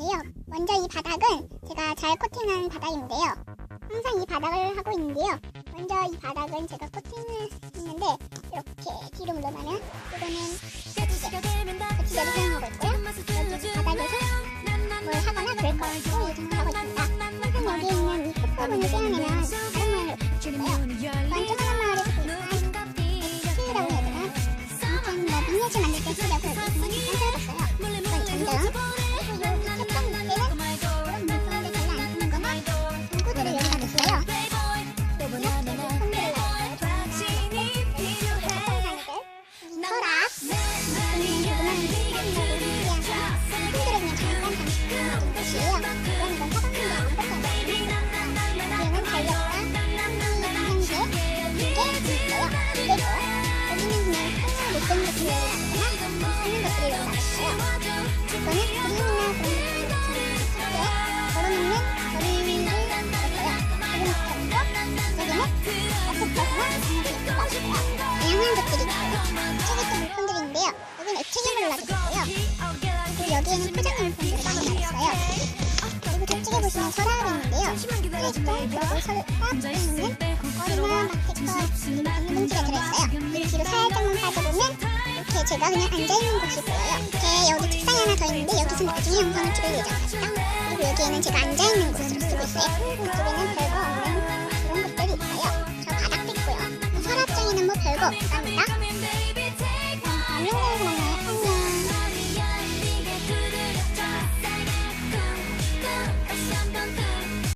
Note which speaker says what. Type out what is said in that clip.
Speaker 1: 먼저 이 바닥은 제가 잘 코팅한 바닥인데요. 항상 이 바닥을 하고 있는데요. 먼저 이 바닥은 제가 코팅을 했는데 이렇게 뒤로 물러나면 이거는 거치대, 거치대를 사용하고 있고요. 여기 바닥에서 뭘 하거나 그럴 것 같고 예정을 하고 있습니다. 항상 여기 있는 이 끝부분을 떼어내면 다른 모양으로 바뀌고요. 이건 조그만 마을에서 보이지만 스킬이라고 해야 되나? 아무튼 뭐 미니어처 만들 때 쓰려고 여기 그냥 짠짜봤어요. 이건 전등. 놔뒀고요. 그리고 여기에는 포장용 물건들을 많이 놔뒀어요. 그리고 저쪽에 보시면 서랍이 있는데요. 플레이스톤 그리고 서랍에 있는 거리나 마테커 비닐봉지가 들어있어요. 그리고 뒤로 살짝만 빠져보면 이렇게 제가 그냥 앉아있는 곳이 보여요. 이렇게 여기 책상이 하나 더 있는데 여기서 나중에 영상을 찍을 예정입니다. 그리고 여기에는 제가 앉아있는 곳으로 쓰고 있어요. 이쪽에는 별거 없는 그런 것들이 있어요. 저 바닥도 있고요. 서랍장에는 뭐 별거 없고